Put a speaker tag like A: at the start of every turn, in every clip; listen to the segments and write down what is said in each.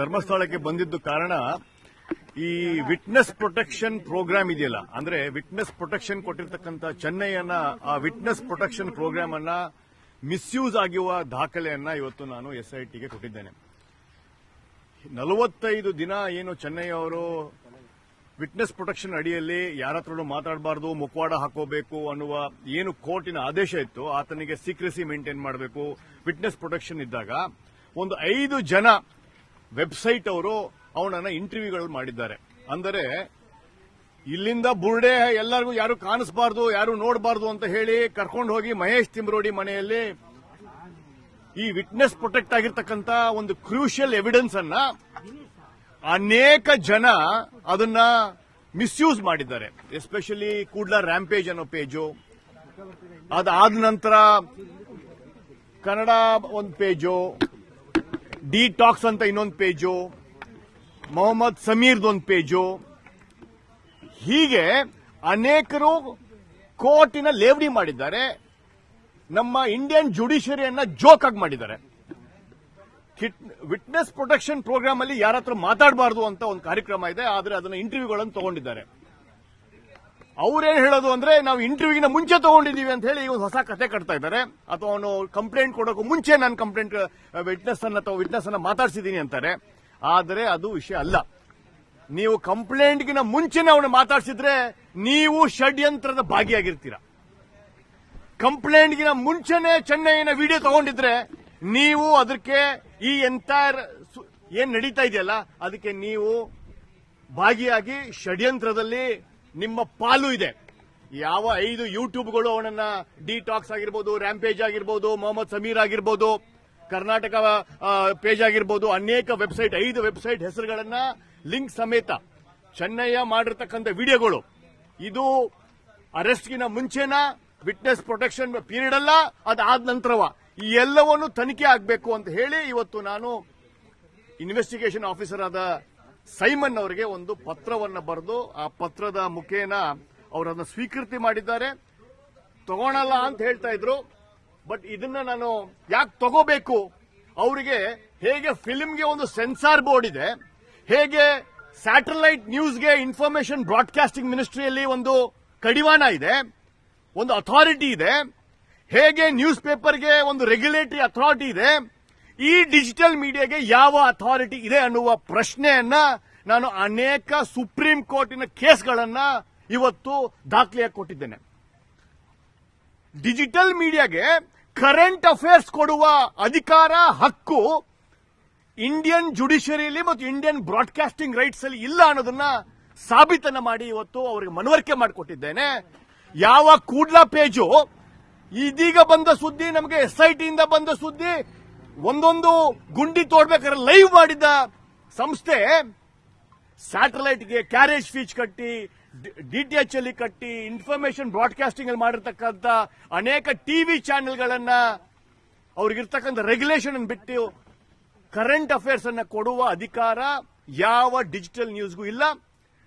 A: ಧರ್ಮಸ್ಥಳಕ್ಕೆ ಬಂದಿದ್ದು ಕಾರಣ ಈ ವಿಟ್ನೆಸ್ ಪ್ರೊಟೆಕ್ಷನ್ ಪ್ರೋಗ್ರಾಮ್ ಇದೆಯಲ್ಲ, ಅಂದ್ರೆ ವಿಟ್ನೆಸ್ ಪ್ರೊಟೆಕ್ಷನ್ ಕೊಟ್ಟಿರ್ತಕ್ಕಂಥ ಚೆನ್ನೈಯನ್ನ ಆ ವಿಟ್ನೆಸ್ ಪ್ರೊಟೆಕ್ಷನ್ ಪ್ರೋಗ್ರಾಮ್ ಅನ್ನ ಮಿಸ್ಯೂಸ್ ಆಗಿರುವ ದಾಖಲೆಯನ್ನ ಇವತ್ತು ನಾನು ಎಸ್ಐಟಿಗೆ ಕೊಟ್ಟಿದ್ದೇನೆ. ನಲವತ್ತೈದು ದಿನ ಏನು ಚೆನ್ನೈ ಅವರು ವಿಟ್ನೆಸ್ ಪ್ರೊಟೆಕ್ಷನ್ ಅಡಿಯಲ್ಲಿ ಯಾರ ಹತ್ರನೂ ಮಾತಾಡಬಾರ್ದು, ಮುಖವಾಡ ಹಾಕೋಬೇಕು ಅನ್ನುವ ಏನು ಕೋರ್ಟಿನ ಆದೇಶ ಇತ್ತು, ಆತನಿಗೆ ಸೀಕ್ರೆಸಿ ಮೇಂಟೈನ್ ಮಾಡಬೇಕು ವಿಟ್ನೆಸ್ ಪ್ರೊಟೆಕ್ಷನ್ ಇದ್ದಾಗ ಒಂದು ಐದು ಜನ ವೆಬ್ಸೈಟ್ ಅವರು ಅವನನ್ನ ಇಂಟರ್ವ್ಯೂಗಳು ಮಾಡಿದ್ದಾರೆ. ಅಂದರೆ, ಇಲ್ಲಿಂದ ಬುರ್ಡೆ ಎಲ್ಲರಿಗೂ ಯಾರು ಕಾಣಿಸಬಾರ್ದು, ಯಾರು ನೋಡಬಾರ್ದು ಅಂತ ಹೇಳಿ ಕರ್ಕೊಂಡು ಹೋಗಿ ಮಹೇಶ್ ತಿಮ್ರೋಡಿ ಮನೆಯಲ್ಲಿ ಈ ವಿಟ್ನೆಸ್ ಪ್ರೊಟೆಕ್ಟ್ ಆಗಿರ್ತಕ್ಕಂಥ ಒಂದು ಕ್ರೂಷಿಯಲ್ ಎವಿಡೆನ್ಸ್ ಅನ್ನ ಅನೇಕ ಜನ ಅದನ್ನ ಮಿಸ್ಯೂಸ್ ಮಾಡಿದ್ದಾರೆ. ಎಸ್ಪೆಷಲಿ ಕೂಡ್ಲ ರ್ಯಾಂಪೇಜ್ ಅನ್ನೋ ಪೇಜು. ಅದಾದ ನಂತರ ಕನ್ನಡ ಒಂದು ಪೇಜು. ಡಿ ಟಾಕ್ಸ್ ಅಂತ ಇನ್ನೊಂದು ಪೇಜು, ಮೊಹಮ್ಮದ್ ಸಮೀರ್ದೊಂದು ಪೇಜು. ಹೀಗೆ ಅನೇಕರು ಕೋರ್ಟಿನ ಲೇವಡಿ ಮಾಡಿದ್ದಾರೆ. ನಮ್ಮ ಇಂಡಿಯನ್ ಜುಡಿಷಿಯರಿಯನ್ನ ಜೋಕ್ ಆಗಿ ಮಾಡಿದ್ದಾರೆ ವಿಟ್ನೆಸ್ ಪ್ರೊಟೆಕ್ಷನ್ ಪ್ರೋಗ್ರಾಮ್ ಅಲ್ಲಿ ಯಾರ ಹತ್ರ ಮಾತಾಡಬಾರ್ದು ಅಂತ ಒಂದು ಕಾರ್ಯಕ್ರಮ ಇದೆ, ಆದರೆ ಅದನ್ನ ಇಂಟರ್ವ್ಯೂಗಳನ್ನು ತಗೊಂಡಿದ್ದಾರೆ. ಅವ್ರೇನ್ ಹೇಳೋದು ಅಂದ್ರೆ ನಾವು ಇಂಟರ್ವ್ಯೂಗಿನ ಮುಂಚೆ ತಗೊಂಡಿದೀವಿ ಅಂತ ಹೇಳಿ ಒಂದು ಹೊಸ ಕತೆ ಕಟ್ತಾ ಇದ್ದಾರೆ. ಅಥವಾ ಅವನು ಕಂಪ್ಲೇಂಟ್ ಕೊಡೋಕೆ ಮುಂಚೆ ನಾನು ಕಂಪ್ಲೇಂಟ್ ವಿಟ್ನೆಸ್ ಅನ್ನ ಅಥವಾ ವಿಟ್ನೆಸ್ ಅನ್ನ ಮಾತಾಡ್ಸಿದೀನಿ ಅಂತಾರೆ. ಆದರೆ ಅದು ವಿಷಯ ಅಲ್ಲ. ನೀವು ಕಂಪ್ಲೇಂಟ್ಗಿನ ಮುಂಚೆನೆ ಅವನು ಮಾತಾಡ್ಸಿದ್ರೆ ನೀವು ಷಡ್ಯಂತ್ರದ ಭಾಗಿಯಾಗಿರ್ತೀರ. ಕಂಪ್ಲೇಂಟ್ಗಿನ ಮುಂಚೆನೆ ಚೆನ್ನೈನ ವಿಡಿಯೋ ತಗೊಂಡಿದ್ರೆ ನೀವು ಅದಕ್ಕೆ ಈ ಎಂಟೈರ್ ಏನ್ ನಡೀತಾ ಇದೆಯಲ್ಲ, ಅದಕ್ಕೆ ನೀವು ಭಾಗಿಯಾಗಿ ಷಡ್ಯಂತ್ರದಲ್ಲಿ ನಿಮ್ಮ ಪಾಲು ಇದೆ. ಯಾವ ಐದು ಯೂಟ್ಯೂಬ್ಗಳು ಅವನನ್ನ ಡಿಟಾಕ್ಸ್ ಆಗಿರ್ಬೋದು ರ್ಯಾಂಪೇಜ್ ಆಗಿರ್ಬೋದು, ಮೊಹಮ್ಮದ್ ಸಮೀರ್ ಆಗಿರ್ಬೋದು, ಕರ್ನಾಟಕ ಪೇಜ್ ಆಗಿರ್ಬೋದು, ಅನೇಕ ವೆಬ್ಸೈಟ್ ಐದು ವೆಬ್ಸೈಟ್ ಹೆಸರುಗಳನ್ನ ಲಿಂಕ್ ಸಮೇತ ಚೆನ್ನಯ್ಯ ಮಾಡಿರ್ತಕ್ಕಂಥ ವಿಡಿಯೋಗಳು. ಇದು ಅರೆಸ್ಟ್ಗಿನ ಮುಂಚೆನ ವಿಟ್ನೆಸ್ ಪ್ರೊಟೆಕ್ಷನ್ ಪೀರಿಯಡ್ ಅಲ್ಲ, ಅದಾದ ನಂತರವ. ಈ ಎಲ್ಲವನ್ನು ತನಿಖೆ ಆಗಬೇಕು ಅಂತ ಹೇಳಿ ಇವತ್ತು ನಾನು ಇನ್ವೆಸ್ಟಿಗೇಷನ್ ಆಫೀಸರ್ ಆದ ಸೈಮನ್ ಅವರಿಗೆ ಒಂದು ಪತ್ರವನ್ನ ಬರೆದು ಆ ಪತ್ರದ ಮುಖೇನ ಅವರನ್ನು ಸ್ವೀಕೃತಿ ಮಾಡಿದ್ದಾರೆ. ತಗೋಣಲ್ಲ ಅಂತ ಹೇಳ್ತಾ ಇದ್ರು. ಬಟ್ ಇದನ್ನ ನಾನು ಯಾಕೆ ತಗೋಬೇಕು? ಅವರಿಗೆ ಹೇಗೆ ಫಿಲ್ಮ್ಗೆ ಒಂದು ಸೆನ್ಸಾರ್ ಬೋರ್ಡ್ ಇದೆ, ಹೇಗೆ ಸ್ಯಾಟಲೈಟ್ ನ್ಯೂಸ್ಗೆ ಇನ್ಫಾರ್ಮೇಶನ್ ಬ್ರಾಡ್ಕಾಸ್ಟಿಂಗ್ ಮಿನಿಸ್ಟ್ರಿಯಲ್ಲಿ ಒಂದು ಕಡಿವಾಣ ಇದೆ, ಒಂದು ಅಥಾರಿಟಿ ಇದೆ, ಹೇಗೆ ನ್ಯೂಸ್ ಪೇಪರ್ಗೆ ಒಂದು ರೆಗ್ಯುಲೇಟರಿ ಅಥಾರಿಟಿ ಇದೆ ಈ ಡಿಜಿಟಲ್ ಮೀಡಿಯಾಗೆ ಯಾವ ಅಥಾರಿಟಿ ಇದೆ ಅನ್ನುವ ಪ್ರಶ್ನೆಯನ್ನ ನಾನು ಅನೇಕ ಸುಪ್ರೀಂ ಕೋರ್ಟಿನ ಕೇಸ್ಗಳನ್ನ ಇವತ್ತು ದಾಖಲೆಯಾಗಿ ಕೊಟ್ಟಿದ್ದೇನೆ. ಡಿಜಿಟಲ್ ಮೀಡಿಯಾಗೆ ಕರೆಂಟ್ ಅಫೇರ್ಸ್ ಕೊಡುವ ಅಧಿಕಾರ ಹಕ್ಕು ಇಂಡಿಯನ್ ಜುಡಿಷಿಯರಿಯಲ್ಲಿ ಮತ್ತು ಇಂಡಿಯನ್ ಬ್ರಾಡ್ಕಾಸ್ಟಿಂಗ್ ರೈಟ್ಸ್ ಅಲ್ಲಿ ಇಲ್ಲ ಅನ್ನೋದನ್ನ ಸಾಬೀತನ ಮಾಡಿ ಇವತ್ತು ಅವರಿಗೆ ಮನವರಿಕೆ ಮಾಡಿಕೊಟ್ಟಿದ್ದೇನೆ. ಯಾವ ಕೂಡ್ಲಾ ಪೇಜು, ಇದೀಗ ಬಂದ ಸುದ್ದಿ, ನಮಗೆ ಎಸ್ ಐ ಬಂದ ಸುದ್ದಿ ಒಂದೊಂದು ಗುಂಡಿ ತೋಡ್ಬೇಕಾದ್ರೆ ಲೈವ್ ಮಾಡಿದ ಸಂಸ್ಥೆ ಸ್ಯಾಟಲೈಟ್ಗೆ ಕ್ಯಾರೇಜ್ ಫೀಸ್ ಕಟ್ಟಿ ಡಿಟಿಎಚ್ ಅಲ್ಲಿ ಕಟ್ಟಿ ಇನ್ಫಾರ್ಮೇಶನ್ ಬ್ರಾಡ್ಕಾಸ್ಟಿಂಗ್ ಅಲ್ಲಿ ಮಾಡಿರ್ತಕ್ಕಂಥ ಅನೇಕ ಟಿವಿ ಚಾನೆಲ್ಗಳನ್ನ ಅವ್ರಿಗಿರ್ತಕ್ಕಂಥ ರೆಗ್ಯುಲೇಷನ್ ಬಿಟ್ಟು ಕರೆಂಟ್ ಅಫೇರ್ಸ್ ಅನ್ನ ಕೊಡುವ ಅಧಿಕಾರ ಯಾವ ಡಿಜಿಟಲ್ ನ್ಯೂಸ್ಗೂ ಇಲ್ಲ.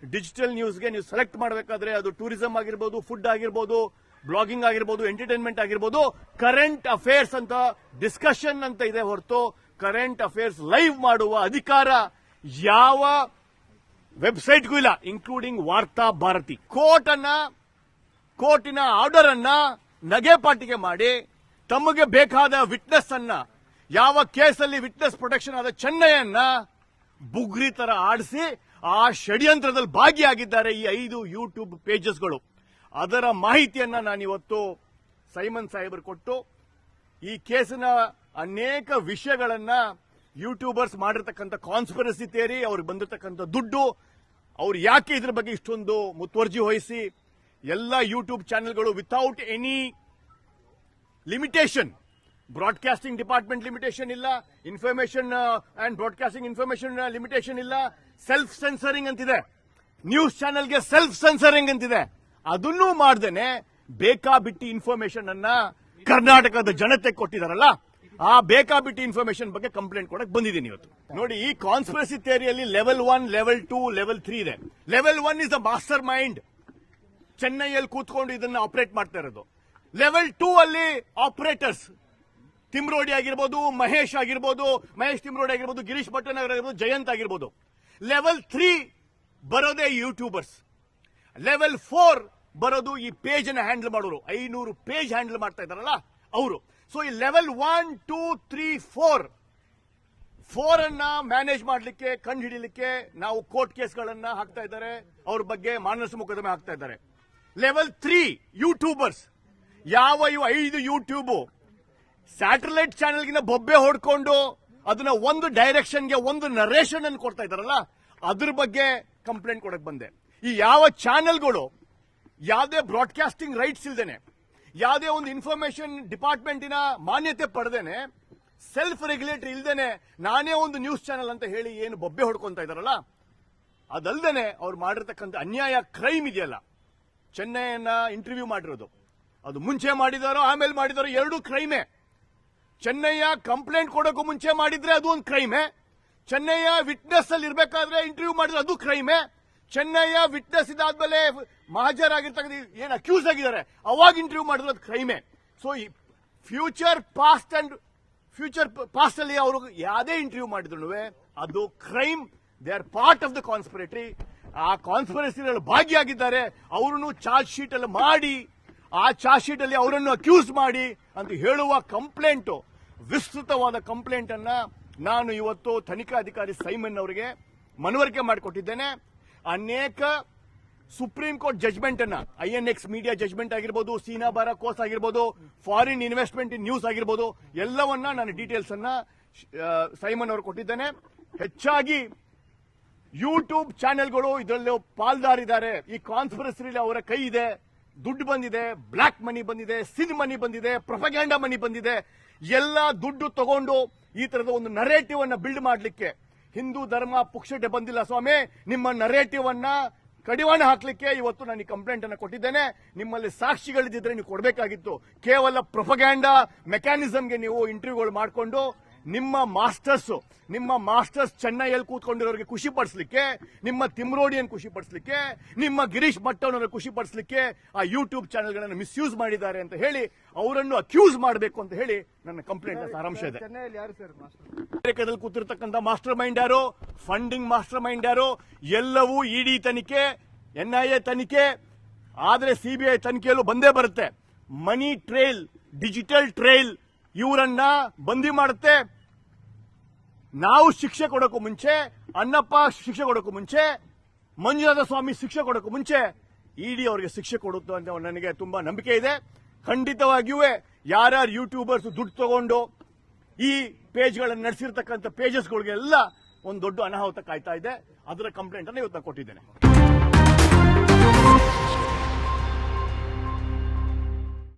A: ಡಿಜಿಟಲ್ ನ್ಯೂಸ್ಗೆ ನೀವು ಸೆಲೆಕ್ಟ್ ಮಾಡಬೇಕಾದ್ರೆ ಅದು ಟೂರಿಸಂ ಆಗಿರ್ಬೋದು ಫುಡ್ ಆಗಿರ್ಬೋದು ಬ್ಲಾಗಿಂಗ್ ಆಗಿರ್ಬೋದು, ಎಂಟರ್ಟೈನ್ಮೆಂಟ್ ಆಗಿರ್ಬೋದು ಕರೆಂಟ್ ಅಫೇರ್ಸ್ ಅಂತ ಡಿಸ್ಕಷನ್ ಅಂತ ಇದೆ ಹೊರತು ಕರೆಂಟ್ ಅಫೇರ್ಸ್ ಲೈವ್ ಮಾಡುವ ಅಧಿಕಾರ ಯಾವ ವೆಬ್ಸೈಟ್ಗೂ ಇಲ್ಲ ಇನ್ಕ್ಲೂಡಿಂಗ್ ವಾರ್ತಾ ಭಾರತಿ. ಕೋರ್ಟ್ ಅನ್ನ ಕೋರ್ಟಿನ ಆರ್ಡರ್ ಅನ್ನ ನಗೆಪಾಟಿಗೆ ಮಾಡಿ, ತಮಗೆ ಬೇಕಾದ ವಿಟ್ನೆಸ್ ಅನ್ನ, ಯಾವ ಕೇಸಲ್ಲಿ ವಿಟ್ನೆಸ್ ಪ್ರೊಟೆಕ್ಷನ್ ಆದ ಚೆನ್ನೈಯನ್ನ ಬುಗ್ರಿ ತರ ಆಡಿಸಿ, ಆ ಷಡ್ಯಂತ್ರದಲ್ಲಿ ಭಾಗಿಯಾಗಿದ್ದಾರೆ ಈ ಐದು ಯೂಟ್ಯೂಬ್ ಪೇಜಸ್ಗಳು ಅದರ ಮಾಹಿತಿಯನ್ನ ನಾನಿವತ್ತು ಸೈಮನ್ ಸಾಹೇಬರು ಕೊಟ್ಟು ಈ ಕೇಸಿನ ಅನೇಕ ವಿಷಯಗಳನ್ನ ಯೂಟ್ಯೂಬರ್ಸ್ ಮಾಡಿರ್ತಕ್ಕಂಥ ಕಾನ್ಸ್ಪರೆನ್ಸಿ ಥಿಯರಿ ಅವ್ರಿಗೆ ಬಂದಿರತಕ್ಕಂಥ ದುಡ್ಡು, ಅವ್ರು ಯಾಕೆ ಇದ್ರ ಬಗ್ಗೆ ಇಷ್ಟೊಂದು ಮುತುವರ್ಜಿ ವಹಿಸಿ, ಎಲ್ಲ ಯೂಟ್ಯೂಬ್ ಚಾನೆಲ್ಗಳು without any limitation broadcasting department limitation ಇಲ್ಲ information and broadcasting information limitation ಇಲ್ಲ. ಸೆಲ್ಫ್ ಸೆನ್ಸರಿಂಗ್ ಅಂತಿದೆ. ನ್ಯೂಸ್ ಚಾನೆಲ್ಗೆ ಸೆಲ್ಫ್ ಸೆನ್ಸರಿಂಗ್ ಅಂತಿದೆ. ಅದನ್ನೂ ಮಾಡ್ದೇನೆ ಬೇಕಾಬಿಟ್ಟಿ ಇನ್ಫಾರ್ಮೇಶನ್ ಅನ್ನ ಕರ್ನಾಟಕದ ಜನತೆ ಕೊಟ್ಟಿದಾರಲ್ಲ, ಆ ಬೇಕಾಬಿಟ್ಟಿ ಇನ್ಫಾರ್ಮೇಶನ್ ಬಗ್ಗೆ ಕಂಪ್ಲೇಂಟ್ ಕೊಡಕ್ ಬಂದಿದ್ದೀನಿ ಇವತ್ತು. ನೋಡಿ, ಈ conspiracy ಥಿಯರಿಯಲ್ಲಿ level one level two level three ಇದೆ. Level one is the mastermind ಚೆನ್ನೈಯಲ್ಲಿ ಕೂತ್ಕೊಂಡು ಇದನ್ನ ಆಪರೇಟ್ ಮಾಡ್ತಾ ಇರೋದು. ಲೆವೆಲ್ ಟೂ ಅಲ್ಲಿ ಆಪರೇಟರ್ಸ್ ತಿಮ್ರೋಡಿ ಆಗಿರ್ಬೋದು, ಮಹೇಶ್ ಆಗಿರ್ಬೋದು, ಮಹೇಶ್ ತಿಮ್ರೋಡಿ ಆಗಿರ್ಬೋದು, ಗಿರೀಶ್ ಭಟ್ಟನಗರ್ ಆಗಿರ್ಬೋದು, ಜಯಂತ್ ಆಗಿರ್ಬೋದು. ಲೆವೆಲ್ ತ್ರೀ ಬರೋದೇ ಯೂಟ್ಯೂಬರ್ಸ್ ಲೆವೆಲ್ ಫೋರ್ ಬರೋದು ಈ ಪೇಜ್ ಅನ್ನ ಹ್ಯಾಂಡಲ್ ಮಾಡೋರು. ಐನೂರು ಪೇಜ್ ಹ್ಯಾಂಡಲ್ ಮಾಡ್ತಾ ಇದ್ದಾರಲ್ಲ, ಅವರು. ಸೊ ಈ level one two three four four ಅನ್ನ ಮ್ಯಾನೇಜ್ ಮಾಡಲಿಕ್ಕೆ, ಕಂಡು ಹಿಡಿಲಿಕ್ಕೆ ನಾವು ಕೋರ್ಟ್ ಕೇಸ್ಗಳನ್ನ ಹಾಕ್ತಾ ಇದ್ದಾರೆ. ಅವ್ರ ಬಗ್ಗೆ ಮಾನಸ ಮೊಕದ್ದಮೆ ಹಾಕ್ತಾ ಇದ್ದಾರೆ. ಲೆವೆಲ್ ತ್ರೀ ಯೂಟ್ಯೂಬರ್ಸ್ ಯಾವ ಇವು ಐದು ಯೂಟ್ಯೂಬ್ ಸ್ಯಾಟಲೈಟ್ ಚಾನೆಲ್ಗಿನ ಬೊಬ್ಬೆ ಹೊಡ್ಕೊಂಡು ಅದನ್ನ ಒಂದು ಡೈರೆಕ್ಷನ್ಗೆ ಒಂದು ನರೇಷನ್ ಅನ್ನು ಕೊಡ್ತಾ ಇದ್ದಾರಲ್ಲ, ಅದ್ರ ಬಗ್ಗೆ ಕಂಪ್ಲೇಂಟ್ ಕೊಡಕ್ ಬಂದೆ. ಈ ಯಾವ ಚಾನೆಲ್ಗಳು, ಯಾವುದೇ ಬ್ರಾಡ್ಕಾಸ್ಟಿಂಗ್ ರೈಟ್ಸ್ ಇಲ್ದೇನೆ, ಯಾವುದೇ ಒಂದು ಇನ್ಫಾರ್ಮೇಶನ್ ಡಿಪಾರ್ಟ್ಮೆಂಟಿನ ಮಾನ್ಯತೆ ಪಡೆದೇನೆ ಸೆಲ್ಫ್ ರೆಗ್ಯುಲೇಟರ್ ಇಲ್ದೇನೆ ನಾನೇ ಒಂದು ನ್ಯೂಸ್ ಚಾನೆಲ್ ಅಂತ ಹೇಳಿ ಏನು ಬೊಬ್ಬೆ ಹೊಡ್ಕೊಂತ ಇದಾರಲ್ಲ ಅದಲ್ದೇನೆ ಅವ್ರು ಮಾಡಿರ್ತಕ್ಕಂಥ ಅನ್ಯಾಯ ಕ್ರೈಮ್ ಇದೆಯಲ್ಲ, ಚೆನ್ನೈಯನ್ನ ಇಂಟರ್ವ್ಯೂ ಮಾಡಿರೋದು. ಅದು ಮುಂಚೆ ಮಾಡಿದಾರೋ, ಆಮೇಲೆ ಮಾಡಿದಾರೋ ಎರಡೂ ಕ್ರೈಮೇ. ಚೆನ್ನೈಯ ಕಂಪ್ಲೇಂಟ್ ಕೊಡೋಕ್ಕೂ ಮುಂಚೆ ಮಾಡಿದ್ರೆ ಅದು ಒಂದು ಕ್ರೈಮೇ. ಚೆನ್ನೈಯ ವಿಟ್ನೆಸ್ ಅಲ್ಲಿ ಇರ್ಬೇಕಾದ್ರೆ ಇಂಟರ್ವ್ಯೂ ಮಾಡಿದ್ರೆ ಅದು ಕ್ರೈಮೇ. ಚೆನ್ನಯ್ಯ ವಿಟ್ನೆಸ್ ಇದಾದ್ಮೇಲೆ ಮಹಾಜರಾಗಿರ್ತಕ್ಕಂಥ ಏನು ಅಕ್ಯೂಸ್ ಆಗಿದ್ದಾರೆ, ಅವಾಗ ಇಂಟರ್ವ್ಯೂ ಮಾಡಿದ್ರು ಅದು ಕ್ರೈಮೇ. ಸೊ ಈ future past and future past ಅಲ್ಲಿ ಅವರು ಯಾವುದೇ ಇಂಟರ್ವ್ಯೂ ಮಾಡಿದ್ರು ಅದು crime they are part of the conspiratory ಆ ಕಾನ್ಸ್ಪಿರಸಿನಲ್ಲಿ ಭಾಗಿಯಾಗಿದ್ದಾರೆ. ಅವರನ್ನು ಚಾರ್ಜ್ ಶೀಟ್ ಅಲ್ಲಿ ಮಾಡಿ, ಆ ಚಾರ್ಜ್ ಶೀಟ್ ಅಲ್ಲಿ ಅವರನ್ನು ಅಕ್ಯೂಸ್ ಮಾಡಿ ಅಂತ ಹೇಳುವ ಕಂಪ್ಲೇಂಟ್ ವಿಸ್ತೃತವಾದ ಕಂಪ್ಲೇಂಟ್ ಅನ್ನ ನಾನು ಇವತ್ತು ತನಿಖಾಧಿಕಾರಿ ಸೈಮನ್ ಅವರಿಗೆ ಮನವರಿಕೆ ಮಾಡಿಕೊಟ್ಟಿದ್ದೇನೆ. ಅನೇಕ ಸುಪ್ರೀಂ ಕೋರ್ಟ್ ಜಜ್ಮೆಂಟ್ ಅನ್ನ I N X media judgment ಆಗಿರ್ಬೋದು, ಸೀನಾ ಬಾರ ಕೋರ್ಸ್ ಆಗಿರ್ಬೋದು ಫಾರಿನ್ ಇನ್ವೆಸ್ಟ್ಮೆಂಟ್ ಇನ್ ನ್ಯೂಸ್ ಆಗಿರ್ಬೋದು, ಎಲ್ಲವನ್ನ ನಾನು ಡೀಟೇಲ್ಸ್ ಅನ್ನ ಸೈಮನ್ ಅವರು ಕೊಟ್ಟಿದ್ದೇನೆ. ಹೆಚ್ಚಾಗಿ ಯೂಟ್ಯೂಬ್ ಚಾನೆಲ್ಗಳು ಇದರಲ್ಲಿ ಪಾಲ್ದಾರಿದ್ದಾರೆ. ಈ ಕಾನ್ಸ್ಪಿರಸಿಲಿ ಅವರ ಕೈ ಇದೆ, ದುಡ್ಡು ಬಂದಿದೆ ಬ್ಲಾಕ್ ಮನಿ ಬಂದಿದೆ ಸಿನ್ ಮನಿ ಬಂದಿದೆ ಪ್ರೊಪಗ್ಯಾಂಡ ಮನಿ ಬಂದಿದೆ. ಎಲ್ಲ ದುಡ್ಡು ತಗೊಂಡು ಈ ತರದ ಒಂದು ನರೇಟಿವ್ ಅನ್ನ ಬಿಲ್ಡ್ ಮಾಡಲಿಕ್ಕೆ ಹಿಂದೂ ಧರ್ಮ ಪುಕ್ಷಟೆ ಬಂದಿಲ್ಲ ಸ್ವಾಮಿ. ನಿಮ್ಮ ನರೇಟಿವ್ ಅನ್ನ ಕಡಿವಾಣ ಹಾಕ್ಲಿಕ್ಕೆ ಇವತ್ತು ನಾನು ಈ ಕಂಪ್ಲೇಂಟ್ ಅನ್ನು ಕೊಟ್ಟಿದ್ದೇನೆ. ನಿಮ್ಮಲ್ಲಿ ಸಾಕ್ಷಿಗಳಿದ್ದರೆ ನೀವು ಕೊಡಬೇಕಾಗಿತ್ತು. ಕೇವಲ ಪ್ರೊಫಗ್ಯಾಂಡ ಮೆಕ್ಯಾನಿಸಮ್ಗೆ ನೀವು ಇಂಟರ್ವ್ಯೂಗಳು ಮಾಡಿಕೊಂಡು ನಿಮ್ಮ ಮಾಸ್ಟರ್ಸ್ ನಿಮ್ಮ ಮಾಸ್ಟರ್ಸ್ ಚೆನ್ನೈಯಲ್ಲಿ ಕೂತ್ಕೊಂಡಿರೋರಿಗೆ ಖುಷಿ ಪಡಿಸ್ಲಿಕ್ಕೆ ನಿಮ್ಮ ತಿಮ್ರೋಡಿಯನ್ನು ಖುಷಿ ಪಡಿಸ್ಲಿಕ್ಕೆ ನಿಮ್ಮ ಗಿರೀಶ್ ಭಟ್ಟನವರ ಖುಷಿ ಪಡಿಸ್ಲಿಕ್ಕೆ ಆ ಯೂಟ್ಯೂಬ್ ಚಾನೆಲ್ಗಳನ್ನು ಮಿಸ್ಯೂಸ್ ಮಾಡಿದ್ದಾರೆ ಅಂತ ಹೇಳಿ ಅವರನ್ನು ಅಕ್ಯೂಸ್ ಮಾಡಬೇಕು ಅಂತ ಹೇಳಿ ನನ್ನ ಕಂಪ್ಲೇಂಟ್ ಸಾರಾಂಶ ಇದೆ. ಅಮೆರಿಕದಲ್ಲಿ ಕೂತಿರ್ತಕ್ಕಂಥ ಮಾಸ್ಟರ್ ಮೈಂಡ್ ಯಾರು? ಫಂಡಿಂಗ್ ಮಾಸ್ಟರ್ ಮೈಂಡ್ ಯಾರು? ಎಲ್ಲವೂ ಇಡಿ ತನಿಖೆ ಎನ್ಐಎ ತನಿಖೆ ಆದ್ರೆ ಸಿಬಿಐ ತನಿಖೆಯಲ್ಲೂ ಬಂದೇ ಬರುತ್ತೆ. ಮನಿ ಟ್ರೇಲ್ ಡಿಜಿಟಲ್ ಟ್ರೇಲ್ ಇವರನ್ನ ಬಂದಿ ಮಾಡುತ್ತೆ. ನಾವು ಶಿಕ್ಷೆ ಕೊಡೋಕ್ಕೂ ಮುಂಚೆ ಅನ್ನಪ್ಪ ಶಿಕ್ಷೆ ಕೊಡೋಕ್ಕೂ ಮುಂಚೆ, ಮಂಜುನಾಥ ಸ್ವಾಮಿ ಶಿಕ್ಷೆ ಕೊಡೋಕ್ಕೂ ಮುಂಚೆ ಇಡಿ ಅವರಿಗೆ ಶಿಕ್ಷೆ ಕೊಡುತ್ತೆ ಅಂತ ನನಗೆ ತುಂಬಾ ನಂಬಿಕೆ ಇದೆ. ಖಂಡಿತವಾಗಿಯೂ ಯಾರ್ಯಾರು ಯೂಟ್ಯೂಬರ್ಸ್ ದುಡ್ಡು ತಗೊಂಡು ಈ ಪೇಜ್ಗಳನ್ನು ನಡೆಸಿರ್ತಕ್ಕಂಥ ಪೇಜಸ್ಗಳಿಗೆಲ್ಲ ಒಂದು ದೊಡ್ಡ ಅನಾಹುತ ಕಾಯ್ತಾ ಇದೆ. ಅದರ ಕಂಪ್ಲೇಂಟ್ ಅನ್ನು ಇವತ್ತು ಕೊಟ್ಟಿದ್ದೇನೆ.